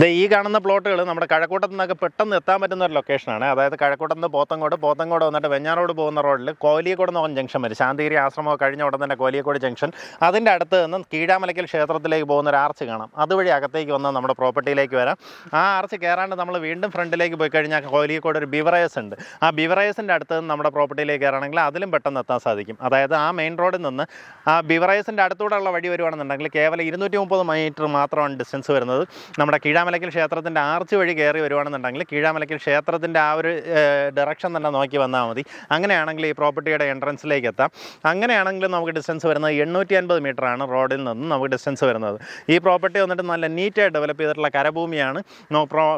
ദേ ഈ കാണുന്ന പ്ലോട്ടുകൾ നമ്മുടെ കഴക്കൂട്ടത്തു നിന്നൊക്കെ പെട്ടെന്ന് എത്താൻ പറ്റുന്ന ഒരു ലൊക്കേഷനാണ് അതായത് കഴക്കൂട്ടത്ത് നിന്ന് പോത്തങ്കോട് പോത്തങ്കോട് വന്നിട്ട് വെഞ്ഞാറോട് പോകുന്ന റോഡിൽ കോലിയക്കോട് പറഞ്ഞ ജംഗ്ഷൻ വരെ. ശാന്തിഗിരി ആശ്രമം കഴിഞ്ഞ ഉടൻ തന്നെ കോലിയക്കോട് ജംഗ്ഷൻ അതിന്റെ അടുത്ത് നിന്ന് കീഴാമലയ്ക്കൽ ക്ഷേത്രത്തിലേക്ക് പോകുന്ന ഒരു ആർച്ച് കാണാം. അതുവഴി അകത്തേക്ക് വന്ന് നമ്മുടെ പ്രോപ്പർട്ടിയിലേക്ക് വരാം. ആ ആർച്ച് കയറാണ്ട് നമ്മൾ വീണ്ടും ഫ്രണ്ടിലേക്ക് പോയി കഴിഞ്ഞാൽ കോലിയക്കോട് ഒരു ബിവറേസ് ഉണ്ട്. ആ ബിവറേസിന്റെ അടുത്ത് നിന്ന് നമ്മുടെ പ്രോപ്പർട്ടിയിലേക്ക് കയറാണെങ്കിൽ അതിലും പെട്ടെന്ന് എത്താൻ സാധിക്കും. അതായത് ആ മെയിൻ റോഡിൽ നിന്ന് ആ ബിവറേസിന്റെ അടുത്തൂടെയുള്ള വഴി വരുവാണെന്നുണ്ടെങ്കിൽ കേവലം ഇരുന്നൂറ്റി മുപ്പത് മീറ്റർ മാത്രമാണ് ഡിസ്റ്റൻസ് വരുന്നത്. നമ്മുടെ കീഴാമലയ്ക്കൽ ക്ഷേത്രത്തിന്റെ ആർച്ച് വഴി കയറി വരുവാണെന്നുണ്ടെങ്കിൽ കീഴാമലയ്ക്കൽ ക്ഷേത്രത്തിന്റെ ആ ഒരു ഡയറക്ഷൻ തന്നെ നോക്കി വന്നാൽ മതി. അങ്ങനെയാണെങ്കിൽ ഈ പ്രോപ്പർട്ടിയുടെ എൻട്രൻസിലേക്ക് എത്താം. അങ്ങനെയാണെങ്കിൽ നമുക്ക് ഡിസ്റ്റൻസ് വരുന്നത് എണ്ണൂറ്റി അൻപത് മീറ്ററാണ് റോഡിൽ നിന്ന് നമുക്ക് ഡിസ്റ്റൻസ് വരുന്നത്. ഈ പ്രോപ്പർട്ടി വന്നിട്ട് നല്ല നീറ്റായി ഡെവലപ്പ് ചെയ്തിട്ടുള്ള കരഭൂമിയാണ്.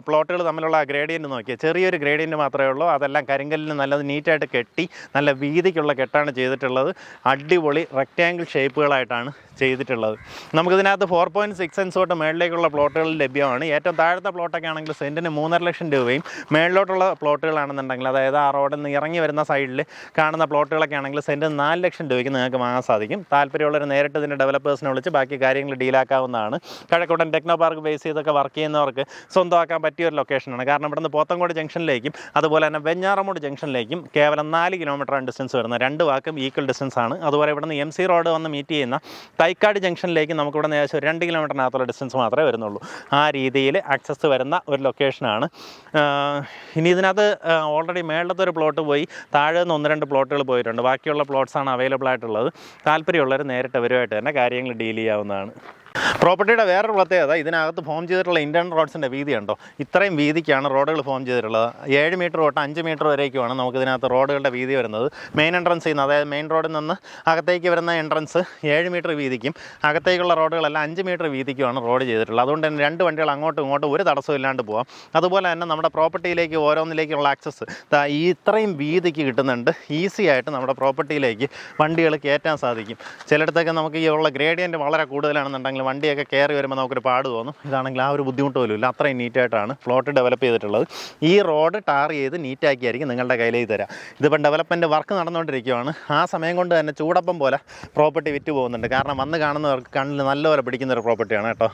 പ്ലോട്ടുകൾ തമ്മിലുള്ള ഗ്രേഡിയന്റ് നോക്കിയാൽ ചെറിയൊരു ഗ്രേഡിയന്റ് മാത്രമേ ഉള്ളൂ. അതെല്ലാം കരിങ്കല്ലിന് നല്ലത് നീറ്റായിട്ട് കെട്ടി നല്ല വീതിക്കുള്ള കെട്ടാണ് ചെയ്തിട്ടുള്ളത്. അടിപൊളി റെക്റ്റാങ്കിൾ ഷേപ്പുകളായിട്ടാണ് ചെയ്തിട്ടുള്ളത്. നമുക്കിതിനകത്ത് ഫോർ പോയിന്റ് സിക്സ് സെൻസ് തൊട്ട് മേളിലേക്കുള്ള പ്ലോട്ടുകൾ ലഭ്യമാണ്. ഏറ്റവും താഴത്തെ പ്ലോട്ടൊക്കെ ആണെങ്കിൽ സെന്റിന് മൂന്നര ലക്ഷം രൂപയും മേളിലോട്ടുള്ള പ്ലോട്ടുകളാണെന്നുണ്ടെങ്കിൽ അതായത് ആ റോഡിൽ നിന്ന് ഇറങ്ങി വരുന്ന സൈഡിൽ കാണുന്ന പ്ലോട്ടുകളൊക്കെ ആണെങ്കിൽ സെന്റിന് നാല് ലക്ഷം രൂപയ്ക്ക് നിങ്ങൾക്ക് വാങ്ങാൻ സാധിക്കും. താല്പര്യമുള്ളവർ നേരിട്ട് ഇതിന്റെ ഡെവലപ്പേഴ്സിനെ വിളിച്ച് ബാക്കി കാര്യങ്ങൾ ഡീലാക്കാവുന്നതാണ് കഴക്കൂട്ടൻ ടെക്നോ പാർക്ക് ബേസ് ചെയ്തൊക്കെ വർക്ക് ചെയ്യുന്നവർക്ക് സ്വന്തമാക്കാൻ പറ്റിയ ഒരു ലൊക്കേഷനാണ് കാരണം ഇവിടുന്ന് പോത്തങ്കോട് ജംഗ്ഷനിലേക്കും അതുപോലെ തന്നെ വെഞ്ഞാറമൂട് ജംഗ്ഷനിലേക്കും കേവലം നാല് കിലോമീറ്ററാണ് ഡിസ്റ്റൻസ് വരുന്നത്. രണ്ട് വാക്കും ഈക്വൽ ഡിസ്റ്റൻസ് ആണ്. അതുപോലെ ഇവിടുന്ന് എം സി റോഡ് വന്ന് മീറ്റ് ചെയ്യുന്ന തൈക്കാട് ജംഗ്ഷനിലേക്ക് നമുക്കിവിടെ ഏകദേശം രണ്ട് കിലോമീറ്ററിനകത്തുള്ള ഡിസ്റ്റൻസ് മാത്രമേ വരുന്നുള്ളൂ. ആ രീതിയിൽ ആക്സസ് വരുന്ന ഒരു ലൊക്കേഷനാണ്. ഇനി ഇതിനകത്ത് ഓൾറെഡി മേളിലത്തെ ഒരു പ്ലോട്ട് പോയി താഴെ നിന്ന് ഒന്ന് രണ്ട് പ്ലോട്ടുകൾ പോയിട്ടുണ്ട്. ബാക്കിയുള്ള പ്ലോട്ട്സാണ് അവൈലബിൾ ആയിട്ടുള്ളത്. താല്പര്യമുള്ളവർ നേരിട്ട് അവരുമായിട്ട് തന്നെ കാര്യങ്ങൾ ഡീൽ ചെയ്യാവുന്നതാണ്. പ്രോപ്പർട്ടിയുടെ വേറൊരു പ്രത്യേകത ഇതിനകത്ത് ഫോം ചെയ്തിട്ടുള്ള ഇന്റേർണൽ റോഡ്സിന്റെ വീതി ഉണ്ടോ ഇത്രയും വീതിക്കാണ് റോഡുകൾ ഫോം ചെയ്തിട്ടുള്ളത്. ഏഴ് മീറ്റർ തൊട്ട് അഞ്ച് മീറ്റർ വരേക്കുമാണ് നമുക്ക് ഇതിനകത്ത് റോഡുകളുടെ വീതി വരുന്നത്. മെയിൻ എൻട്രൻസ് ചെയ്യുന്നത് അതായത് മെയിൻ റോഡിൽ നിന്ന് അകത്തേക്ക് വരുന്ന എൻട്രൻസ് ഏഴ് മീറ്റർ വീതിക്കും. അകത്തേക്കുള്ള റോഡുകളെല്ലാം അഞ്ച് മീറ്റർ വീതിക്കുമാണ് റോഡ് ചെയ്തിട്ടുള്ളത്. അതുകൊണ്ട് തന്നെ രണ്ട് വണ്ടികൾ അങ്ങോട്ടും ഇങ്ങോട്ടും ഒരു തടസ്സവും ഇല്ലാണ്ട് പോകാം അതുപോലെ തന്നെ നമ്മുടെ പ്രോപ്പർട്ടിയിലേക്ക് ഓരോന്നിലേക്കുള്ള ആക്സസ് ഈ ഇത്രയും വീതിക്ക് കിട്ടുന്നുണ്ട്. ഈസി ആയിട്ട് നമ്മുടെ പ്രോപ്പർട്ടിയിലേക്ക് വണ്ടികൾ കയറ്റാൻ സാധിക്കും. ചിലയിടത്തൊക്കെ നമുക്ക് ഈ ഉള്ള ഗ്രേഡിയന്റ് വളരെ കൂടുതലാണെന്നുണ്ടെങ്കിൽ വണ്ടിയൊക്കെ കയറി വരുമ്പോൾ നമുക്കൊരു പാട് തോന്നും. ഇതാണെങ്കിൽ ആ ഒരു ബുദ്ധിമുട്ട് പോലും ഇല്ല. അത്രയും നീറ്റായിട്ടാണ് പ്ലോട്ട് ഡെവലപ്പ് ചെയ്തിട്ടുള്ളത്. ഈ റോഡ് ടാർ ചെയ്ത് നീറ്റാക്കിയായിരിക്കും നിങ്ങളുടെ കയ്യിലേക്ക് തരാം. ഇതിപ്പം ഡെവലപ്മെന്റ് വർക്ക് നടന്നുകൊണ്ടിരിക്കുകയാണ് ആ സമയം കൊണ്ട് തന്നെ ചൂടപ്പം പോലെ പ്രോപ്പർട്ടി വിറ്റ് പോകുന്നുണ്ട്. കാരണം വന്ന് കാണുന്നവർക്ക് കണ്ണിൽ നല്ലപോലെ പിടിക്കുന്ന ഒരു പ്രോപ്പർട്ടിയാണ് കേട്ടോ.